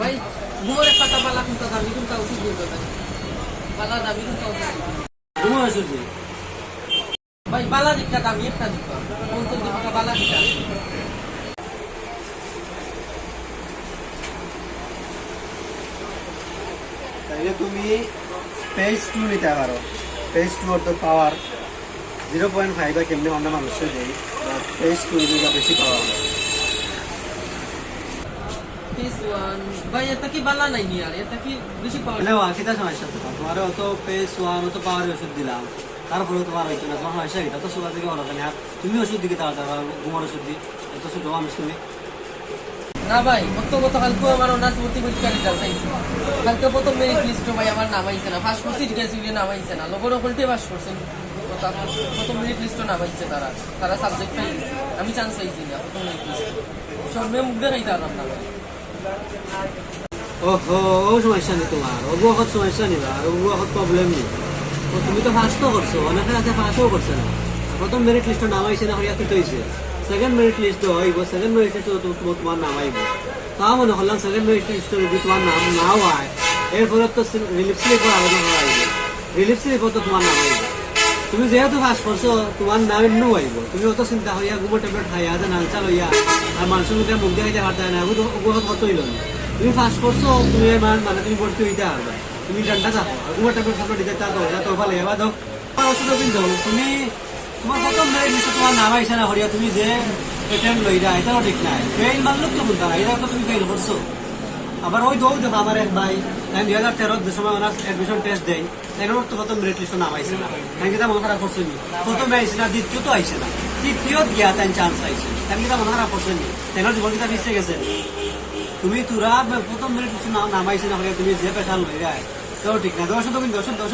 ভাই ঘুমের পালা কিন্তু দামি কিন্তু ওষুধ দিতে পালা দামি কিন্তু ওষুধ। ভাই বালা দিকটা দামি একটা কোন কোন দিকটা বালা দিকটা। তাইলে তুমি পেজ টু নিতে পারো। পেজ টু অর্থাৎ পাওয়ার জিরো পয়েন্ট ফাইভ কেমনি অন্য মানুষের দেই পেজ টু বেশি পাওয়ার পিস ওয়ান ভাই এটা কি বালা নাই নি আর? এটা কি বেশি পাওয়া হ্যালো আকিতা সমস্যা তো তোমার অত পেজ ওয়ান অত পাওয়ার ওষুধ দিলাম। তারপরে তোমার হইতো না। তোমার সমস্যা এটা তো সুগার থেকে হলো কেন আর তুমি ওষুধ দিকে তাড়াতাড়ি ঘুমার ওষুধ দিই। এত মানুষ তুমি। না ভাই গত গত কালকে আমার অনার্স ভর্তি পরীক্ষার রেজাল্ট আইছে। কালকে প্রথম মেরিট লিস্ট ভাই আমার নাম আইছে না। ফার্স্ট করছি ঠিক আছে নাম আইছে না। লগর হলতে পাস করছেন কথা- প্রথম মেরিট লিস্টও নাম আইছে তারা। তারা সাবজেক্ট পাইছে। আমি চান্স পাইছি না প্রথম মেরিট লিস্ট সব মেয়ে মুখ দেখাইতে পারলাম না ভাই। ওহো ও সমস্যা নেই তোমার। ওগু অকত সমস্যা নিবা আর ওগু অকত প্রবলেম নেই ও, তুমি তো ফার্স্টও করছ অনেকে আছে ফার্স্টও করছে না। প্রথম মেরিট লিস্টে নাম আইছে না, হইয়া তো হয়েছে সেকেন্ড মেরিট লিস্ট হইব সেকেন্ড মেরিট লিস্ট তোমার নাম আইব তা মনে করলাম সেকেন্ড মেরিট লিস্টে যদি তোমার নাম নাও হয় এরপরে তো রিলিফ স্লিপও আবেদন করা আইব রিলিফ স্লিপও তো তোমার নাম আইব তুমি যেহেতু ফার্স্ট করছ, তোমার নাম এমনিও আইব তুমি অত চিন্তা হইয়া গুমো ট্যাবলেট খাইয়া, যে নালচা লইয়া আর মানুষের মধ্যে মুখ দেখাইতে পারতে না ওগুলো কত হইল না। তুমি ফার্স্ট করছ তুমি মান তুমি ভর্তি হইতে পারবে তুমি ডান্ডা থাকো আর গুমো ট্যাবলেট খাব দিতে তা দাও তো ভালো এবার দাও তোমার ওষুধও কিন্তু তুমি তোমার প্রথম মেরে নিশ্চয় তোমার নাম আইসা না হরিয়া তুমি যে পেটেন্ট লইরা এটাও ঠিক নাই। ফেল মারলো তো বলতে না এটা তো তুমি ফেল করছ আবার ওই দৌ দেখো আমার এক ভাই আমি দুই হাজার তেরোর যে সময় ওনার অ্যাডমিশন টেস্ট দেয়। এখন তো প্রথম মেরিট লিস্ট নাম আইসে না। আমি কিতা মনে খারাপ করছি নি। প্রথমে আইসে না, দ্বিতীয় তো আইসে না। তৃতীয় গিয়া তাই চান্স আইসে আমি কিতা মনে খারাপ করছি নি। তেন জীবন কিতা পিছিয়ে গেছে। তুমি তোরা প্রথম মেরিট লিস্ট নাম আইসে না তুমি যে পেশাল লই যায় তো ঠিক না দশ কিন্তু দশ দশ